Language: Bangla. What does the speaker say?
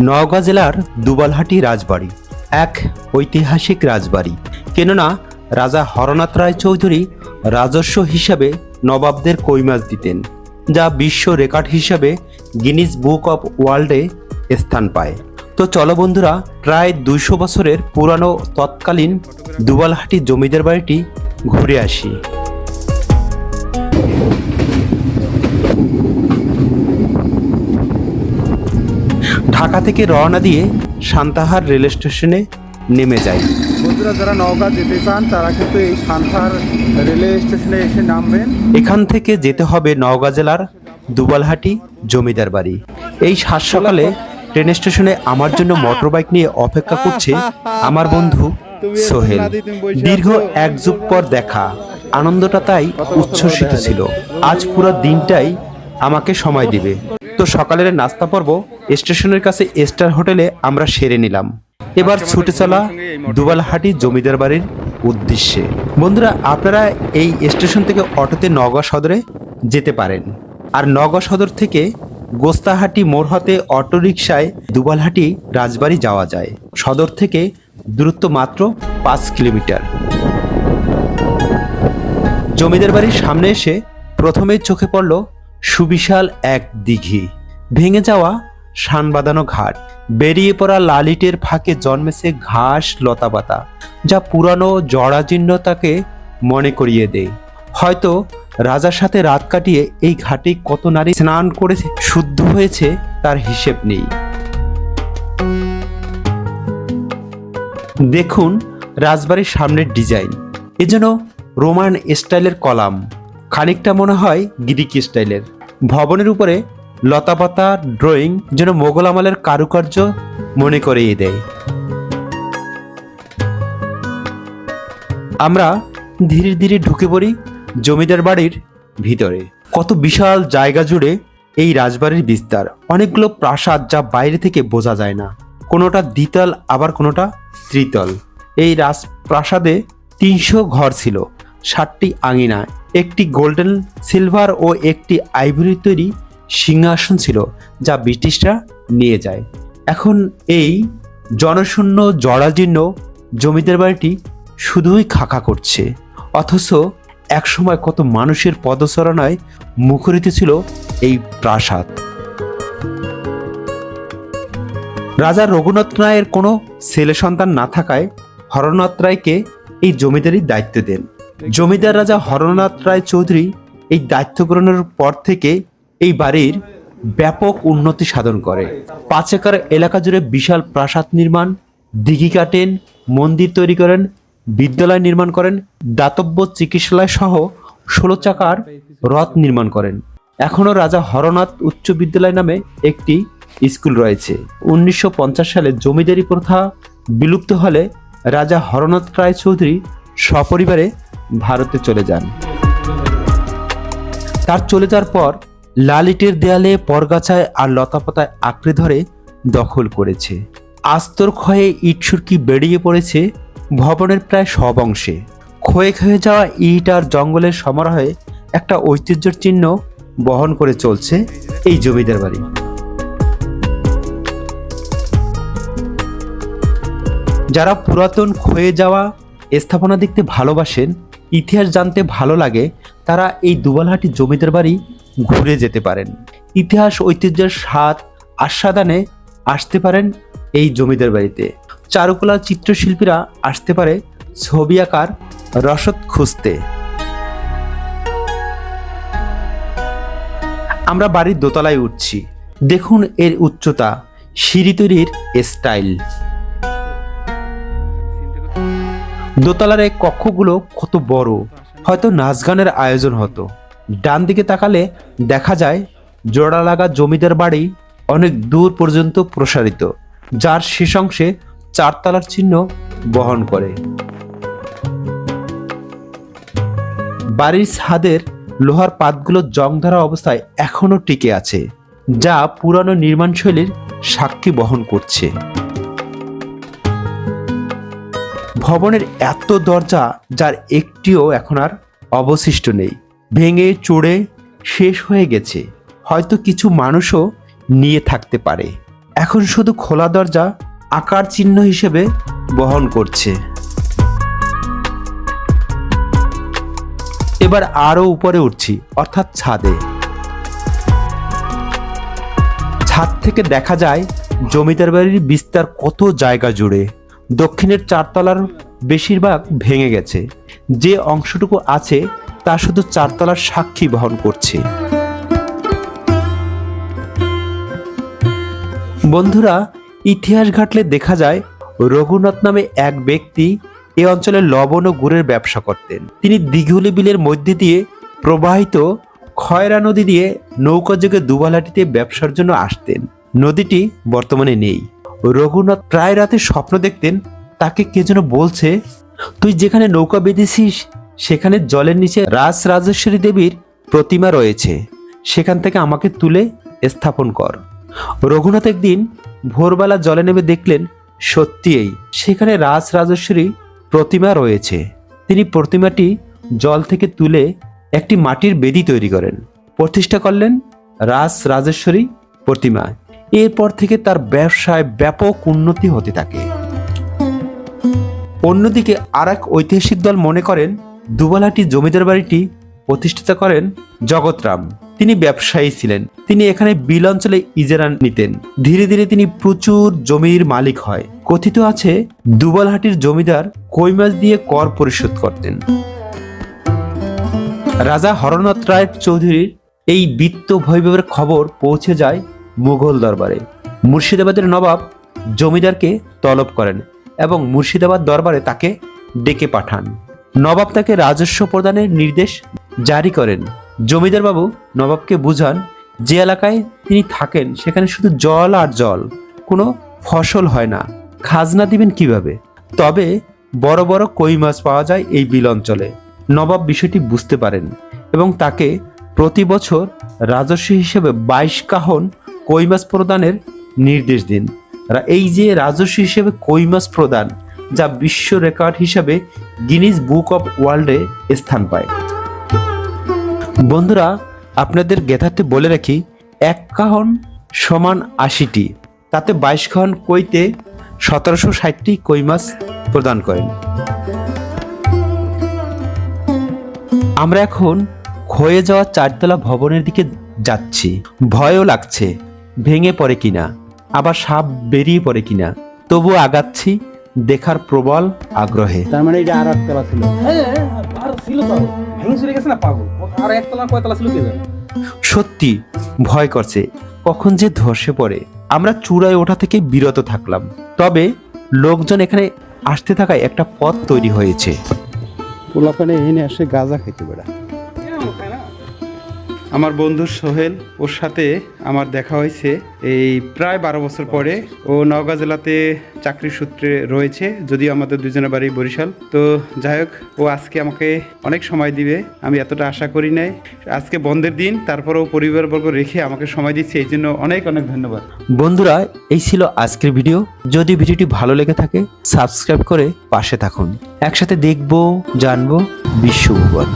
নওগাঁ জেলার দুবালহাটি রাজবাড়ি, এক ঐতিহাসিক রাজবাড়ি। কেননা, রাজা হরনাথ রায় চৌধুরী রাজস্ব হিসাবে নবাবদের কই মাছ দিতেন, যা বিশ্ব রেকর্ড হিসাবে গিনিস বুক অফ ওয়ার্ল্ডে স্থান পায়। তো চলো বন্ধুরা, প্রায় দুইশো বছরের পুরানো তৎকালীন দুবালহাটি জমিদার বাড়িটি ঘুরে আসি। ঢাকা থেকে রওনা দিয়ে সান্তাহার রেল স্টেশনে নেমে যাই বন্ধুরা যারা নওগাঁ যেতে চান তারা কিন্তু এই সান্থার রেলওয়ে স্টেশনে এসে নামবেন। এখান থেকে যেতে হবে নওগাঁ জেলার দুবালহাটি জমিদার বাড়ি। এই সাত সকালে ট্রেন স্টেশনে আমার জন্য মোটর বাইক নিয়ে অপেক্ষা করছে আমার বন্ধু সোহেল। দীর্ঘ এক যুগ পর দেখা। আনন্দটা তাই উচ্ছ্বসিত ছিল। আজ পুরো দিনটাই আমাকে সময় দিবে। তো সকালের নাস্তা পর্ব স্টেশনের কাছে স্টার হোটেলে আমরা সেরে নিলাম। এবার ছুটে চলা দুবালহাটি জমিদার বাড়ির উদ্দেশ্যে। বন্ধুরা আপনারা এই স্টেশন থেকে অটোতে নওগাঁ সদরে যেতে পারেন। আর নওগাঁ সদর থেকে গোস্তাহাটি মোড় হতে অটোরিকশায় দুবালহাটি রাজবাড়ি যাওয়া যায়। সদর থেকে দূরত্ব মাত্র পাঁচ কিলোমিটার। জমিদার বাড়ির সামনে এসে প্রথমেই চোখে পড়ল সুবিশাল এক দিঘি। ভেঙে যাওয়া শান বাঁধানো ঘাট, বেরিয়ে পড়া লালিটের ফাঁকে জন্মেছে ঘাস লতাপাতা, যা পুরানো জরাজীর্ণতাকে মনে করিয়ে দেয়। হয়তো রাজার সাথে রাত কাটিয়ে এই ঘাটে কত নারী স্নান করেছে, শুদ্ধ হয়েছে তার হিসেব নেই। দেখুন রাজবাড়ির সামনের ডিজাইন। এজন্য রোমান স্টাইলের কলাম। খানিকটা মনে হয় গ্রিক স্টাইলের। ভবনের উপরে লতাপাতা ড্রয়িং যেন মোগল আমলের কারুকার্য মনে করিয়ে দেয়। আমরা ধীরে ধীরে ঢুকে পড়ি জমিদার বাড়ির ভিতরে। কত বিশাল জায়গা জুড়ে এই রাজবাড়ির বিস্তার। অনেকগুলো প্রাসাদ যা বাইরে থেকে বোঝা যায় না। কোনোটা দ্বিতল, আবার কোনোটা ত্রিতল। এই রাজপ্রাসাদে তিনশো ঘর ছিল। ষাটটি আঙিনা, একটি গোল্ডেন সিলভার ও একটি আইভরি তৈরি সিংহাসন ছিল যা ব্রিটিশরা নিয়ে যায়। এখন এই জনশূন্য জরাজীর্ণ জমিদার বাড়িটি শুধুই খাকা করছে, অথচ একসময় কত মানুষের পদচারণায় মুখরিত ছিল এই প্রাসাদ। রাজা রঘুনাথ রায়ের কোনো ছেলে সন্তান না থাকায় হরনাথ রায়কে এই জমিদারির দায়িত্ব দেন। জমিদার রাজা হরনাথ রায় চৌধুরী এই দায়িত্ব গ্রহণের পর থেকে এই বাড়ির ব্যাপক উন্নতি সাধন করে। পাঁচ একর এলাকা জুড়ে বিশাল প্রাসাদ নির্মাণ, দিঘি কাটেন, মন্দির তৈরি করেন, বিদ্যালয় নির্মাণ করেন, দাতব্য চিকিৎসালয় সহ ষোলো চাকার রথ নির্মাণ করেন। এখনও রাজা হরনাথ উচ্চ বিদ্যালয় নামে একটি স্কুল রয়েছে। উনিশশো পঞ্চাশ সালে জমিদারি প্রথা বিলুপ্ত হলে রাজা হরনাথ রায় চৌধুরী সপরিবারে ভারতে চলে যান। তার চলে যাওয়ার পর লালিটের দেয়ালে পরগাছায় আর লতাপাতায় আঁকড়ে ধরে দখল করেছে। আস্তর ক্ষয়ে ইট সুরকি বেরিয়ে পড়েছে ভবনের প্রায় সব অংশে। ক্ষয়ে ক্ষয়ে যাওয়া ইট আর জঙ্গলের সমারোহে একটা ঐতিহ্যের চিহ্ন বহন করে চলছে এই জমিদার বাড়ি। যারা পুরাতন ক্ষয়ে যাওয়া স্থাপনা দেখতে ভালোবাসেন, ইতিহাস জানতে ভালো লাগে, তারা এই দুবালহাটি জমিদার বাড়ি ঘুরে যেতে পারেন। ইতিহাস, ঐতিহ্যের স্বাদ, আস্বাদানে আসতে পারেন এই জমিদার বাড়িতে। চারুকলা চিত্রশিল্পীরা আসতে পারে ছবি আঁকার রসদ খুঁজতে। আমরা বাড়ির দোতলায় উঠছি। দেখুন এর উচ্চতা, সিঁড়ি তৈরির স্টাইল। দোতলার এই কক্ষগুলো কত বড়। হয়তো নাচ গানের আয়োজন হতো। ডান দিকে তাকালে দেখা যায়, জোড়া লাগা জমিদার বাড়ি অনেক দূর পর্যন্ত প্রসারিত, যার শেষ অংশে চারতলার চিহ্ন বহন করে। বাড়ির ছাদের লোহার পাতগুলো জং ধরা অবস্থায় এখনও টিকে আছে, যা পুরানো নির্মাণশৈলীর সাক্ষী বহন করছে। ভবনের এত দরজা যার একটিও এখন আর অবশিষ্ট নেই। ভেঙে চড়ে শেষ হয়ে গেছে। হয়তো কিছু মানুষও নিয়ে থাকতে পারে। এখন শুধু খোলা দরজা আকার চিহ্ন হিসেবে বহন করছে। এবার আরও উপরে উঠছি, অর্থাৎ ছাদে। ছাদ থেকে দেখা যায় জমিদার বাড়ির বিস্তার কত জায়গা জুড়ে। দক্ষিণের চারতলার বেশিরভাগ ভেঙে গেছে। যে অংশটুকু আছে, তা শুধু চারতলার সাক্ষী বহন করছে। বন্ধুরা, ইতিহাস ঘাটলে দেখা যায়, রঘুনাথ নামে এক ব্যক্তি এ অঞ্চলে লবণ ও গুড়ের ব্যবসা করতেন। তিনি দিঘুলি বিলের মধ্যে দিয়ে প্রবাহিত খয়রা নদী দিয়ে নৌকা যোগে দুবালাটিতে ব্যবসার জন্য আসতেন। নদীটি বর্তমানে নেই। রঘুনাথ প্রায় রাতে স্বপ্ন দেখতেন তাকে কে যেন বলছে, তুই যেখানে নৌকা বেঁধেছিস, সেখানে জলের নিচে রাজ রাজেশ্বরী দেবীর প্রতিমা রয়েছে। সেখান থেকে আমাকে তুলে স্থাপন কর। রঘুনাথ একদিন ভোরবেলা জলে নেমে দেখলেন সত্যিই সেখানে রাজ রাজেশ্বরী প্রতিমা রয়েছে। তিনি প্রতিমাটি জল থেকে তুলে একটি মাটির বেদি তৈরি করেন। প্রতিষ্ঠা করলেন রাজ রাজেশ্বরী প্রতিমা। এরপর থেকে তার ব্যবসায় ব্যাপক উন্নতি হতে থাকে। অন্যদিকে আর এক ঐতিহাসিক দল মনে করেন, দুবালাটি জমিদার বাড়িটি প্রতিষ্ঠিত করেন জগৎরাম তিনি ব্যবসায়ী ছিলেন। তিনি এখানে বিল অঞ্চলে ইজারা নিতেন। ধীরে ধীরে তিনি প্রচুর জমির মালিক হয়। কথিত আছে, দুবালহাটির জমিদার কই মাছ দিয়ে কর পরিশোধ করতেন। রাজা হরনাথ রায় চৌধুরীর এই বিত্ত বৈভবের খবর পৌঁছে যায় মুঘল দরবারে। মুর্শিদাবাদের নবাব জমিদারকে তলব করেন এবং মুর্শিদাবাদ দরবারে তাকে ডেকে পাঠান। নবাব তাকে রাজস্ব প্রদানের নির্দেশ জারি করেন। জমিদার বাবু নবাবকে বুঝান, যে এলাকায় তিনি থাকেন সেখানে শুধু জল আর জল, কোনো ফসল হয় না। খাজনা দিবেন কীভাবে? তবে বড় বড় কই মাছ পাওয়া যায় এই বিল অঞ্চলে। নবাব বিষয়টি বুঝতে পারেন এবং তাকে প্রতি বছর রাজস্ব হিসেবে বাইশ কাহন কই মাছ প্রদানের নির্দেশ দিন। এই যে রাজস্ব হিসেবে কই মাছ প্রদান, যা বিশ্ব রেকর্ড হিসাবে গিনিস বুক অফ ওয়ার্ল্ডে স্থান পায়। বন্ধুরা, আপনাদের গেথাতে বলে রাখি, এক কাহন সমান আশিটি, তাতে বাইশ কাহন কইতে সতেরোশো ষাটটি কই মাছ প্রদান করেন। আমরা এখন ক্ষয়ে যাওয়া চারতলা ভবনের দিকে যাচ্ছি। ভয়ও লাগছে। ভেঙে পড়ে কিনা আবার সাপ বেরিয়ে পড়ে কিনা তবু আগাচ্ছি দেখার প্রবল আগ্রহে। তার মানে এটা আর একতলা ছিল। হ্যাঁ আর ছিল তো। ভেঙে চুরে গেছে না পাগল? আর একতলা কয়তলা ছিল কে জানে সত্যি ভয় করছে কখন যে ধসে পড়ে। আমরা চূড়ায় ওঠা থেকে বিরত থাকলাম। তবে লোকজন এখানে আসতে থাকায় একটা পথ তৈরি হয়েছে। পোলাপানে এনে আসে গাঁজা খেতে বেড়া। আমার বন্ধু সোহেল, ওর সাথে আমার দেখা হয়েছে। এই প্রায় বারো বছর পরে ও নওগাঁ জেলাতে চাকরি সূত্রে রয়েছে, যদিও আমাদের দুজনের বাড়ি বরিশাল। তো যাই হোক, ও আজকে আমাকে অনেক সময় দিবে, আমি এতটা আশা করি নাই। আজকে বন্ধের দিন, তারপরেও পরিবারবর্গ রেখে আমাকে সময় দিচ্ছে, এই জন্য অনেক অনেক ধন্যবাদ। বন্ধুরা, এই ছিল আজকের ভিডিও। যদি ভিডিওটি ভালো লেগে থাকে, সাবস্ক্রাইব করে পাশে থাকুন। একসাথে দেখব, জানব, বিশ্বভুবন।